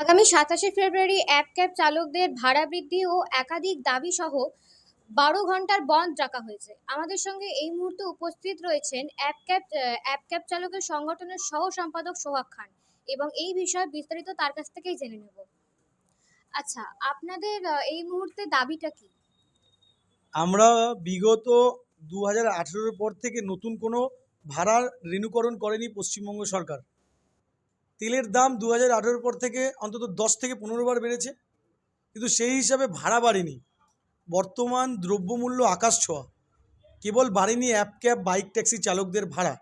আগামী সাতাশে ফেব্রুয়ারি app cab চালকদের ভাড়া বৃদ্ধি ও একাধিক দাবি সহ বারো ঘণ্টার বন্ধ রাখা হয়েছে। আমাদের সঙ্গে এই মুহূর্তে উপস্থিত রয়েছেন অ্যাপ ক্যাব অ্যাপ ক্যাব চালকের সংগঠনের সহ সম্পাদক সোহাগ খান এবং এই বিষয়ে বিস্তারিত তার কাছ থেকেই জেনে নেব। আচ্ছা আপনাদের এই মুহূর্তে দাবিটা কি? আমরা বিগত দু হাজার পর থেকে নতুন কোনো ভাড়ার রেণুকরণ করেনি পশ্চিমবঙ্গ সরকার। তেলের দাম দু হাজার পর থেকে অন্তত দশ থেকে পনেরো বার বেড়েছে, কিন্তু সেই হিসাবে ভাড়া বাড়েনি। বর্তমান দ্রব্যমূল্য আকাশ ছোঁয়া, কেবল বাড়েনি অ্যাপ ক্যাব, বাইক ট্যাক্সি চালকদের ভাড়া।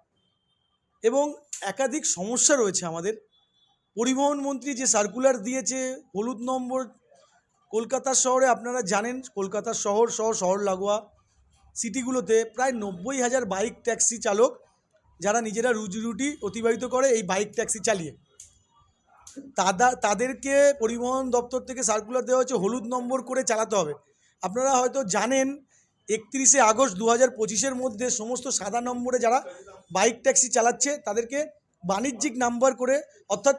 এবং একাধিক সমস্যা রয়েছে আমাদের। পরিবহন মন্ত্রী যে সার্কুলার দিয়েছে, হলুদ নম্বর কলকাতা শহরে আপনারা জানেন, কলকাতা শহর সহ শহর লাগোয়া সিটিগুলোতে প্রায় নব্বই হাজার বাইক ট্যাক্সি চালক, যারা নিজেরা রুজি রুটি অতিবাহিত করে, এই বাইক ট্যাক্সি চালিয়ে। তাদা, তাদেরকে পরিবহন দপ্তর থেকে সার্কুলার দেওয়া হচ্ছে হলুদ নম্বর করে চালাতে হবে। আপনারা হয়তো জানেন, একত্রিশে আগস্ট দু হাজার পঁচিশের মধ্যে সমস্ত সাদা নম্বরে যারা বাইক ট্যাক্সি চালাচ্ছে, তাদেরকে বাণিজ্যিক নাম্বার করে, অর্থাৎ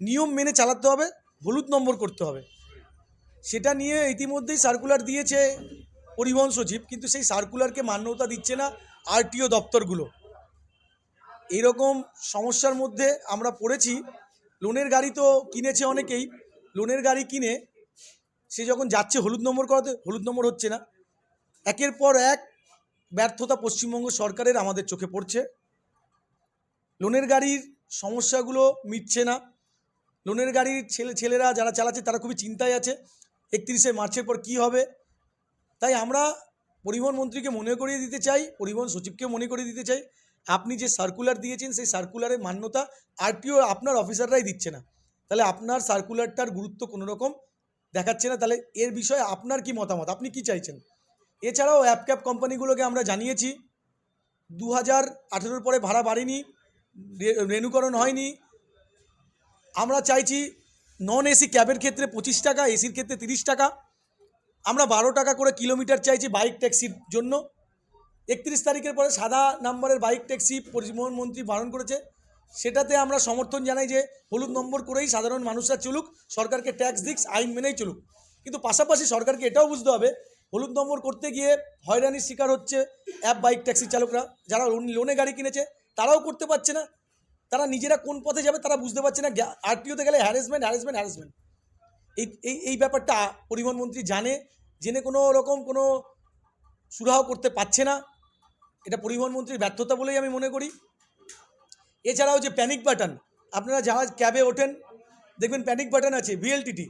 নিয়ম মেনে চালাতে হবে, হলুদ নম্বর করতে হবে। সেটা নিয়ে ইতিমধ্যেই সার্কুলার দিয়েছে পরিবহন সচিব, কিন্তু সেই সার্কুলারকে মান্যতা দিচ্ছে না আরটিও দপ্তরগুলো। এইরকম সমস্যার মধ্যে আমরা পড়েছি। লোনের গাড়ি তো কিনেছে অনেকেই, লোনের গাড়ি কিনে সে যখন যাচ্ছে হলুদ নম্বর করাতে, হলুদ নম্বর হচ্ছে না। একের পর এক ব্যর্থতা পশ্চিমবঙ্গ সরকারের আমাদের চোখে পড়ছে। লোনের গাড়ির সমস্যাগুলো মিটছে না। লোনের গাড়ির ছেলে, ছেলেরা যারা চালাচ্ছে তারা খুবই চিন্তায় আছে, একত্রিশে মার্চের পর কি হবে? তাই আমরা পরিবহন মন্ত্রীকে মনে করিয়ে দিতে চাই, পরিবহন সচিবকে মনে করিয়ে দিতে চাই আপনি যে সার্কুলার দিয়েছেন, সেই সার্কুলারের মান্যতা আরটিও আপনার অফিসাররাই দিচ্ছে না। তাহলে আপনার সার্কুলারটার গুরুত্ব কোনো রকম দেখাচ্ছে না। তাহলে এর বিষয়ে আপনার কি মতামত? আপনি কি চাইছেন? এছাড়াও অ্যাপ ক্যাব কোম্পানিগুলোকে আমরা জানিয়েছি দু হাজার আঠেরোর পরে ভাড়া বাড়েনি রেনুকরণ হয়নি। আমরা চাইছি নন এসি ক্যাবের ক্ষেত্রে পঁচিশ টাকা এসির ক্ষেত্রে তিরিশ টাকা। আমরা বারো টাকা করে কিলোমিটার চাইছি বাইক ট্যাক্সির জন্য। একত্রিশ তারিখের পরে সাদা নাম্বারের বাইক ট্যাক্সি পরিবহন মন্ত্রী বারণ করেছে। সেটাতে আমরা সমর্থন জানাই যে হলুদ নম্বর করেই সাধারণ মানুষরা চলুক, সরকারকে ট্যাক্স দিক, আইন মেনেই চলুক। কিন্তু পাশাপাশি সরকারকে এটাও বুঝতে হবে, হলুদ নম্বর করতে গিয়ে হয়রানির শিকার হচ্ছে অ্যাপ বাইক ট্যাক্সি চালকরা, যারা লোন- গাড়ি কিনেছে, তারাও করতে পারছে না। তারা নিজেরা কোন পথে যাবে তারা বুঝতে পারছে না। আরটিওতে গেলে হ্যারাসমেন্ট হ্যারাসমেন্ট হ্যারাসমেন্ট এই এই এই ব্যাপারটা পরিবহন মন্ত্রী জানে, জেনে কোনো রকম কোনো সুরাহ করতে পারছে না। এটা পরিবহন মন্ত্রীর ব্যর্থতা বলেই আমি মনে করি। এছাড়াও যে প্যানিক বাটন আপনারা যারা ক্যাবে ওঠেন, দেখবেন প্যানিক বাটন আছে ভিএলটিটি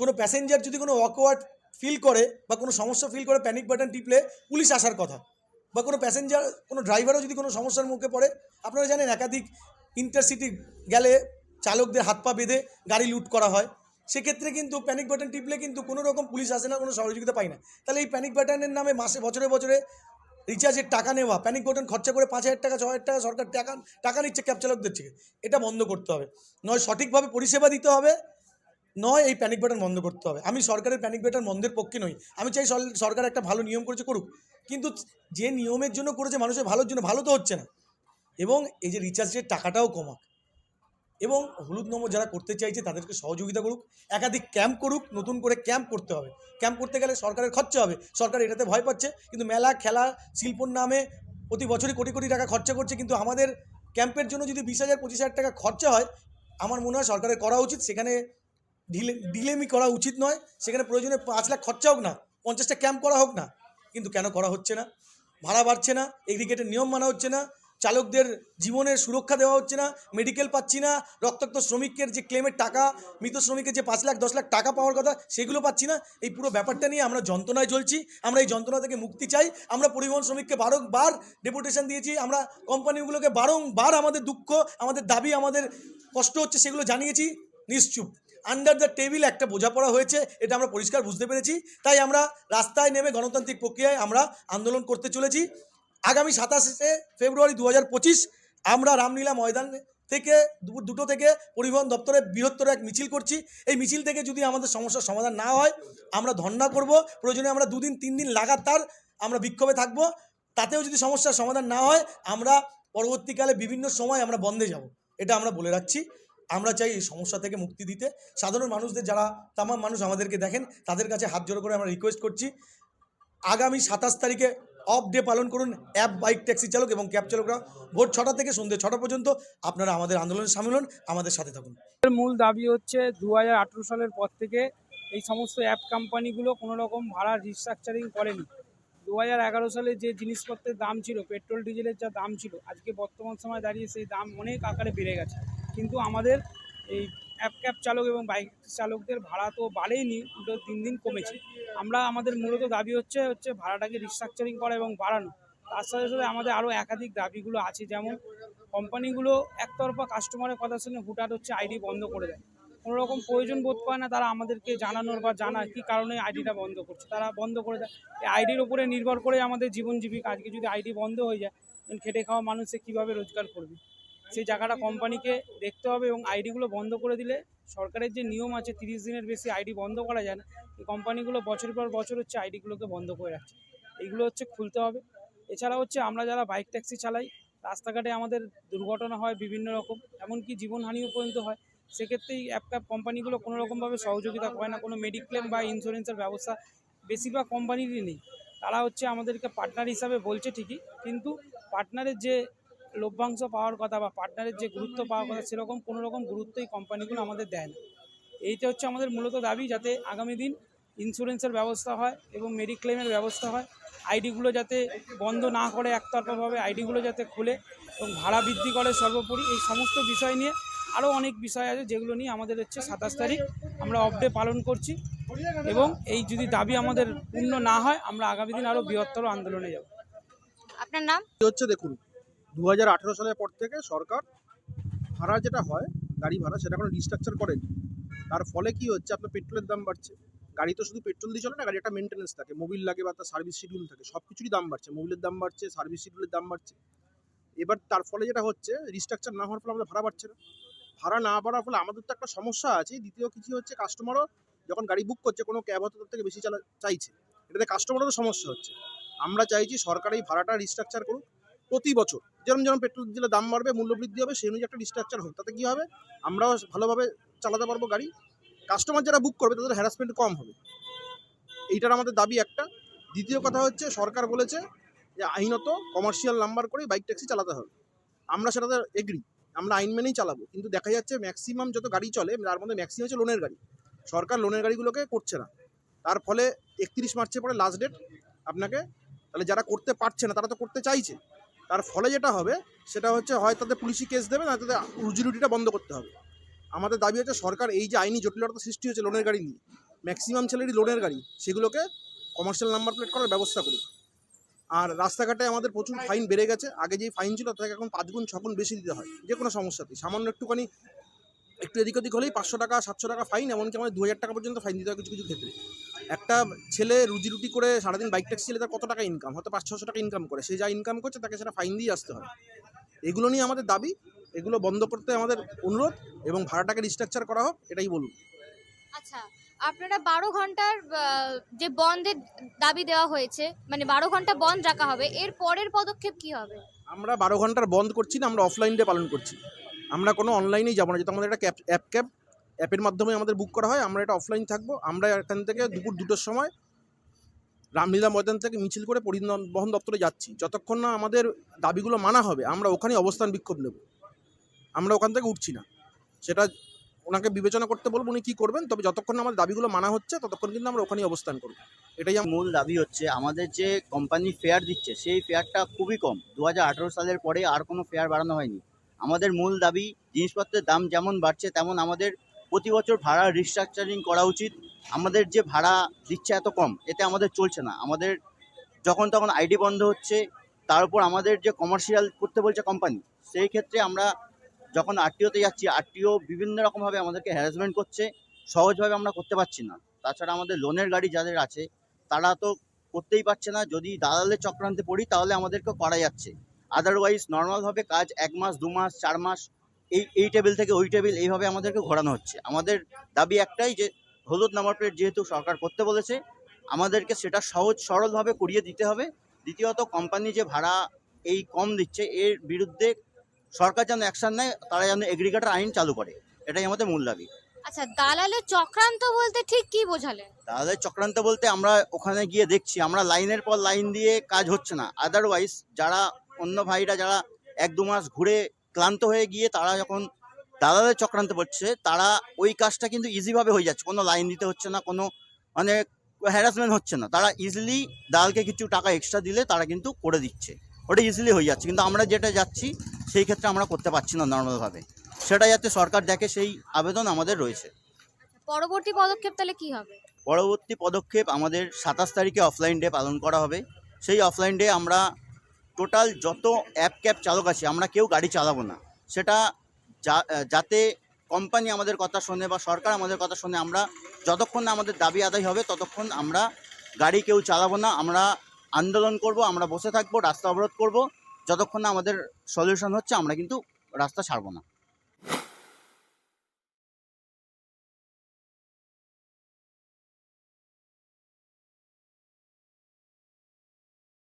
কোনো প্যাসেঞ্জার যদি কোনো অকওয়ার্ড ফিল করে বা কোনো সমস্যা ফিল করে প্যানিক বাটন টিপলে পুলিশ আসার কথা। বা কোনো প্যাসেঞ্জার কোনো ড্রাইভারও যদি কোনো সমস্যার মুখে পড়ে, আপনারা জানেন একাধিক ইন্টারসিটি গেলে চালকদের হাত পা বেঁধে গাড়ি লুট করা হয়। সেক্ষেত্রে কিন্তু প্যানিক বাটন টিপলে কিন্তু কোনো রকম পুলিশ আসে না, কোনো সহযোগিতা পায় না। তাহলে এই প্যানিক বাটনের নামে মাসে, বছরে বছরে রিচার্জের টাকা নেওয়া। প্যানিক বটন খরচা করে পাঁচ হাজার টাকা, ছ হাজার টাকা সরকার টাকা টাকা নিচ্ছে ক্যাব চালকদের থেকে। এটা বন্ধ করতে হবে। নয়, সঠিকভাবে পরিষেবা দিতে হবে। নয়, এই প্যানিক বাটন বন্ধ করতে হবে। আমি সরকারের প্যানিক বাটন বন্ধের পক্ষে নই। আমি চাই সরকার একটা ভালো নিয়ম করেছে করুক। কিন্তু যে নিয়মের জন্য করেছে মানুষের ভালোর জন্য, ভালো তো হচ্ছে না। এবং এই যে রিচার্জের টাকাটাও কমাক। এবং হলুদ নম্বর যারা করতে চাইছে তাদেরকে সহযোগিতা করুক, একাধিক ক্যাম্প করুক, নতুন করে ক্যাম্প করতে হবে। ক্যাম্প করতে গেলে সরকারের খরচা হবে। সরকার এটাতে ভয় পাচ্ছে, কিন্তু মেলা, খেলা, শিল্পর নামে প্রতি বছরই কোটি কোটি টাকা খরচা করছে। কিন্তু আমাদের ক্যাম্পের জন্য যদি বিশ হাজার, পঁচিশ হাজার টাকা খরচা হয়, আমার মনে হয় সরকারের করা উচিত। সেখানে ঢিলে ডিলেমি করা উচিত নয়। সেখানে প্রয়োজনে পাঁচ লাখ খরচা হোক না, পঞ্চাশটা ক্যাম্প করা হোক না। কিন্তু কেন করা হচ্ছে না? ভাড়া বাড়ছে না, এগ্রিগেটের নিয়ম মানা হচ্ছে না। চালকদের জীবনের সুরক্ষা দেওয়া হচ্ছে না মেডিকেল পাচ্ছি না, রক্তাক্ত শ্রমিকের যে ক্লেমের টাকা, মৃত শ্রমিকের যে পাঁচ লাখ, দশ লাখ টাকা পাওয়ার কথা, সেগুলো পাচ্ছি না। এই পুরো ব্যাপারটা নিয়ে আমরা যন্ত্রণায় চলছি আমরা এই যন্ত্রণা থেকে মুক্তি চাই, আমরা পরিবহন শ্রমিককে বারংবার ডেপুটেশন দিয়েছি, আমরা কোম্পানিগুলোকে বারংবার আমাদের দুঃখ, আমাদের দাবি, আমাদের কষ্ট হচ্ছে সেগুলো জানিয়েছি, নিশ্চুপ। আন্ডার দ্য টেবিল একটা বোঝাপড়া হয়েছে, এটা আমরা পরিষ্কার বুঝতে পেরেছি, তাই আমরা রাস্তায় নেমে গণতান্ত্রিক প্রক্রিয়ায় আমরা আন্দোলন করতে চলেছি। আগামী সাতাশে ফেব্রুয়ারি দু হাজার পঁচিশ আমরা রামলীলা ময়দান থেকে, দুপুর দুটো থেকে পরিবহন দপ্তরে বৃহত্তর এক মিছিল করছি। এই মিছিল থেকে যদি আমাদের সমস্যার সমাধান না হয়, আমরা ধর্ণা করব। প্রয়োজনে আমরা দুদিন, তিন দিন লাগাতার আমরা বিক্ষোভে থাকব। তাতেও যদি সমস্যার সমাধান না হয়, আমরা পরবর্তীকালে বিভিন্ন সময় আমরা বন্ধে যাব। এটা আমরা বলে রাখছি। আমরা চাই এই সমস্যা থেকে মুক্তি দিতে। সাধারণ মানুষদের যারা, তামাম মানুষ আমাদেরকে দেখেন, তাদের কাছে হাত জোড়ো করে আমরা রিকোয়েস্ট করছি। আগামী সাতাশ তারিখে অফ ডে পালন করুন, অ্যাপ, বাইক, ট্যাক্সি চালক এবং ক্যাব চালকরা। ভোর ছটা থেকে সন্ধ্যে ছটা পর্যন্ত আপনারা আমাদের আন্দোলনে সামিল হন, আমাদের সাথে থাকুন। মূল দাবি হচ্ছে দু হাজার আঠেরো সালের পর থেকে এই সমস্ত অ্যাপ কোম্পানিগুলো কোনো রকম ভাড়া রিস্ট্রাকচারিং করেনি। দু হাজার এগারো সালে যে জিনিসপত্রের দাম ছিল, পেট্রোল, ডিজেলের যা দাম ছিল, আজকে বর্তমান সময় দাঁড়িয়ে সেই দাম অনেক আকারে বেড়ে গেছে। কিন্তু আমাদের এই অ্যাপ ক্যাব চালক এবং বাইক চালকদের ভাড়া তো বাড়েইনি উল্টো দিন দিন কমেছে। আমরা আমাদের মূলত দাবি হচ্ছে হচ্ছে ভাড়াটাকে রিস্ট্রাকচারিং করা এবং বাড়ানো। তার সাথে সাথে আমাদের আরও একাধিক দাবিগুলো আছে, যেমন কোম্পানিগুলো একতরফা কাস্টমারের কথা শুনে হুটহাট হচ্ছে আইডি বন্ধ করে দেয়। কোনো রকম প্রয়োজন বোধ করে না তারা আমাদেরকে জানানোর বা জানার কী কারণে আইডিটা বন্ধ করছে। তারা বন্ধ করে দেয়। এই আইডির উপরে নির্ভর করে আমাদের জীবন জীবিকা। আজকে যদি আইডি বন্ধ হয়ে যায় খেটে খাওয়া মানুষে কীভাবে রোজগার করবে? সেই জায়গাটা কোম্পানিকে দেখতে হবে এবং আইডিগুলো বন্ধ করে দিলে সরকারের যে নিয়ম আছে তিরিশ দিনের বেশি আইডি বন্ধ করা যায় না, এই কোম্পানিগুলো বছর পর বছর হচ্ছে আইডিগুলোকে বন্ধ করে রাখছে। এইগুলো হচ্ছে খুলতে হবে। এছাড়া হচ্ছে আমরা যারা বাইক ট্যাক্সি চালাই, রাস্তাঘাটে আমাদের দুর্ঘটনা হয় বিভিন্ন রকম, এমনকি জীবনহানিও পর্যন্ত হয়। সেক্ষেত্রে এই অ্যাপ ক্যাব কোম্পানিগুলো কোনো রকমভাবে সহযোগিতা করে না, কোনো মেডিক্লেম বা ইন্স্যুরেন্সের ব্যবস্থা বেশিরভাগ কোম্পানিরই নেই। তারা হচ্ছে আমাদেরকে পার্টনার হিসাবে বলছে ঠিকই, কিন্তু পার্টনারের যে লভ্যাংশ পাওয়ার কথা বা পার্টনারের যে গুরুত্ব পাওয়ার কথা সেরকম কোনো রকম গুরুত্ব এই কোম্পানিগুলো আমাদের দেয় না। এইটা হচ্ছে আমাদের মূলত দাবি যাতে আগামী দিন ইন্স্যুরেন্সের ব্যবস্থা হয় এবং মেডিক্লেমের ব্যবস্থা হয়। আইডিগুলো যাতে বন্ধ না করে একতরফাভাবে আইডিগুলো যাতে খুলে এবং ভাড়া বৃদ্ধি করে সর্বোপরি। এই সমস্ত বিষয় নিয়ে আরও অনেক বিষয় আছে যেগুলো নিয়ে আমাদের হচ্ছে সাতাশ তারিখ আমরা অফ ডে পালন করছি এবং এই যদি দাবি আমাদের পূর্ণ না হয় আমরা আগামী দিন আরও বৃহত্তর আন্দোলনে যাব। আপনার নাম? হচ্ছে দেখুন দু হাজার আঠেরো সালের পর থেকে সরকার ভাড়া যেটা হয়, গাড়ি ভাড়া, সেটা কোনো রিস্ট্রাকচার করেনি। তার ফলে কি হচ্ছে, আপনার পেট্রোলের দাম বাড়ছে। গাড়ি তো শুধু পেট্রোল দিয়ে চলে না গাড়ি একটা মেনটেন্যান্স থাকে। মোবিল লাগে বা তার সার্ভিস শিডিউল থাকে সব কিছুরই দাম বাড়ছে। মোবিলের দাম বাড়ছে সার্ভিস শিডিউলের দাম বাড়ছে। এবার তার ফলে যেটা হচ্ছে রিস্ট্রাকচার না হওয়ার ফলে আমাদের ভাড়া বাড়ছে না। ভাড়া না বাড়ার ফলে আমাদের তো একটা সমস্যা আছে। দ্বিতীয় কিছু হচ্ছে কাস্টমারও যখন গাড়ি বুক করছে, কোনো ক্যাব হয়তো তার থেকে বেশি চালা, চাইছে। এটাতে কাস্টমারেরও সমস্যা হচ্ছে। আমরা চাইছি সরকার এই ভাড়াটা রিস্ট্রাকচার করুক। প্রতি বছর। যেরকম যেরকম পেট্রোল ডিজেলের দাম বাড়বে মূল্য বৃদ্ধি হবে, সেই অনুযায়ী একটা রিস্ট্রাকচার হবে তাতে কী হবে? আমরাও ভালোভাবে চালাতে পারব গাড়ি। কাস্টমার যারা বুক করবে, তাদের হ্যারাসমেন্ট কম হবে। এইটার আমাদের দাবি একটা। দ্বিতীয় কথা হচ্ছে, সরকার বলেছে যে আইনত কমার্শিয়াল নাম্বার করে বাইক ট্যাক্সি চালাতে হবে। আমরা সেটাতে এগ্রি আমরা আইন মেনেই চালাবো। কিন্তু দেখা যাচ্ছে ম্যাক্সিমাম যত গাড়ি চলে, তার মধ্যে ম্যাক্সিমাম হচ্ছে লোনের গাড়ি। সরকার লোনের গাড়িগুলোকে করছে না। তার ফলে একত্রিশ মার্চের পরে লাস্ট ডেট আপনাকে। তাহলে যারা করতে পারছে না, তারা তো করতে চাইছে। তার ফলে যেটা হবে, সেটা হচ্ছে হয় তাদের পুলিশি কেস দেবে, না তাদের রুজি রুটিটা বন্ধ করতে হবে। আমাদের দাবি হচ্ছে সরকার এই যে আইনি জটিলতা সৃষ্টি হচ্ছে লোনের গাড়ি নিয়ে ম্যাক্সিমাম ছেলেরই লোনের গাড়ি, সেগুলোকে কমার্শিয়াল নাম্বার প্লেট করার ব্যবস্থা করুক আর রাস্তাঘাটে আমাদের প্রচুর ফাইন বেড়ে গেছে, আগে যেই ফাইন ছিল, তাকে এখন পাঁচ গুণ ছগুণ বেশি দিতে হয়, যে কোনো সমস্যাতে সামান্য একটুখানি, একটু এদিক ওদিক হলেই পাঁচশো টাকা, সাতশো টাকা ফাইন এমনকি আমাদের দু হাজার টাকা পর্যন্ত ফাইন দিতে হয় কিছু কিছু ক্ষেত্রে। একটা ছেলে রুজি রুটি করে সারাদিন বাইক ট্যাক্সি চালিয়ে তার কত টাকা ইনকাম হয়তো পাঁচ ছশো টাকা ইনকাম করে। সে যা ইনকাম করছে তাকে সেটা ফাইন দিয়ে আসতে হয় এগুলো নিয়ে আমাদের দাবি। এগুলো বন্ধ করতে আমাদের অনুরোধ এবং ভাড়াটাকে রিস্ট্রাকচার করা হোক এটাই বলুন। আচ্ছা আপনারা বারো ঘণ্টার যে বন্ধের দাবি দেওয়া হয়েছে মানে বারো ঘণ্টা বন্ধ রাখা হবে এর পরের পদক্ষেপ কি হবে? আমরা বারো ঘণ্টার বন্ধ করছি না আমরা অফলাইন ডে পালন করছি। আমরা কোনো অনলাইনেই যাব না যেহেতু আমাদের একটা ক্যাব অ্যাপ ক্যাব অ্যাপের মাধ্যমে আমাদের বুক করা হয়, আমরা এটা অফলাইন থাকব। আমরা এখান থেকে দুপুর দুটোর সময় রামলীলা ময়দান থেকে মিছিল করে পরিবহন দপ্তরে যাচ্ছি। যতক্ষণ না আমাদের দাবিগুলো মানা হবে, আমরা ওখানে অবস্থান বিক্ষোভ নেব। আমরা ওখান থেকে উঠছি না। সেটা ওনাকে বিবেচনা করতে বলব, উনি কী করবেন, তবে যতক্ষণ না আমাদের দাবিগুলো মানা হচ্ছে, ততক্ষণ কিন্তু আমরা ওখানেই অবস্থান করব। এটাই আমার মূল দাবি হচ্ছে, আমাদের যে কোম্পানি ফেয়ার দিচ্ছে, সেই ফেয়ারটা খুবই কম। দু হাজার আঠেরো সালের পরে আর কোনো ফেয়ার বাড়ানো হয়নি। আমাদের মূল দাবি, জিনিসপত্রের দাম যেমন বাড়ছে, তেমন আমাদের প্রতি বছর ভাড়া রিস্ট্রাকচারিং করা উচিত। আমাদের যে ভাড়া দিচ্ছে এত কম, এতে আমাদের চলছে না। আমাদের যখন তখন আইডি বন্ধ হচ্ছে, তার উপর আমাদের যে কমার্শিয়াল করতে বলছে কোম্পানি সেই ক্ষেত্রে আমরা যখন আরটিওতে যাচ্ছি আরটিও বিভিন্ন রকমভাবে আমাদেরকে হ্যারাসমেন্ট করছে সহজভাবে আমরা করতে পারছি না। তাছাড়া আমাদের লোনের গাড়ি যাদের আছে, তারা তো করতেই পারছে না। যদি দালালের চক্রান্তে পড়ি, তাহলে আমাদেরকে করা যাচ্ছে। আদারওয়াইজ নর্মালভাবে কাজ এক মাস, দু মাস, চার মাস এই এই টেবিল থেকে ওই টেবিল এইভাবে আমাদেরকে ঘোরানো হচ্ছে। আমাদের দাবি একটাই যে হলুদ নাম্বার প্লেট যেহেতু সরকার করতে বলেছে আমাদেরকে সেটা সহজ সরলভাবে করিয়ে দিতে হবে। দ্বিতীয়ত কোম্পানি যে ভাড়া এই কম দিচ্ছে এর বিরুদ্ধে সরকার যেন অ্যাকশন নেয় তারা যেন এগ্রিগেটর আইন চালু করে। এটাই আমাদের মূল দাবি। আচ্ছা দালালের চক্রান্ত বলতে ঠিক কি বোঝালেন? দালালের চক্রান্ত বলতে আমরা ওখানে গিয়ে দেখছি আমরা লাইনের পর লাইন দিয়ে কাজ হচ্ছে না। আদারওয়াইজ যারা অন্য ভাইরা যারা এক দু মাস ঘুরে ক্লান্ত হয়ে গিয়ে তারা যখন দালালের চক্রান্ত করছে তারা ওই কাজটা কিন্তু ইজিভাবে হয়ে যাচ্ছে। কোনো লাইন দিতে হচ্ছে না কোনো মানে হ্যারাসমেন্ট হচ্ছে না। তারা ইজিলি দালালকে কিছু টাকা এক্সট্রা দিলে তারা কিন্তু করে দিচ্ছে। ওটা ইজিলি হয়ে যাচ্ছে। কিন্তু আমরা যেটা যাচ্ছি সেই ক্ষেত্রে আমরা করতে পারছি না নর্মালভাবে সেটা যাতে সরকার দেখে সেই আবেদন আমাদের রয়েছে। পরবর্তী পদক্ষেপ তাহলে কি হবে? পরবর্তী পদক্ষেপ আমাদের সাতাশ তারিখে অফলাইন ডে পালন করা হবে। সেই অফলাইন ডে আমরা টোটাল যত অ্যাপ ক্যাব চালক আছে, আমরা কেউ গাড়ি চালাবো না। সেটা যাতে কোম্পানি আমাদের কথা শোনে বা সরকার আমাদের কথা শোনে, আমরা যতক্ষণ না আমাদের দাবি আদায় হবে, ততক্ষণ আমরা গাড়ি কেউ চালাবো না। আমরা আন্দোলন করব, আমরা বসে থাকব, রাস্তা অবরোধ করব। যতক্ষণ না আমাদের সলিউশন হচ্ছে, আমরা কিন্তু রাস্তা ছাড়বো না।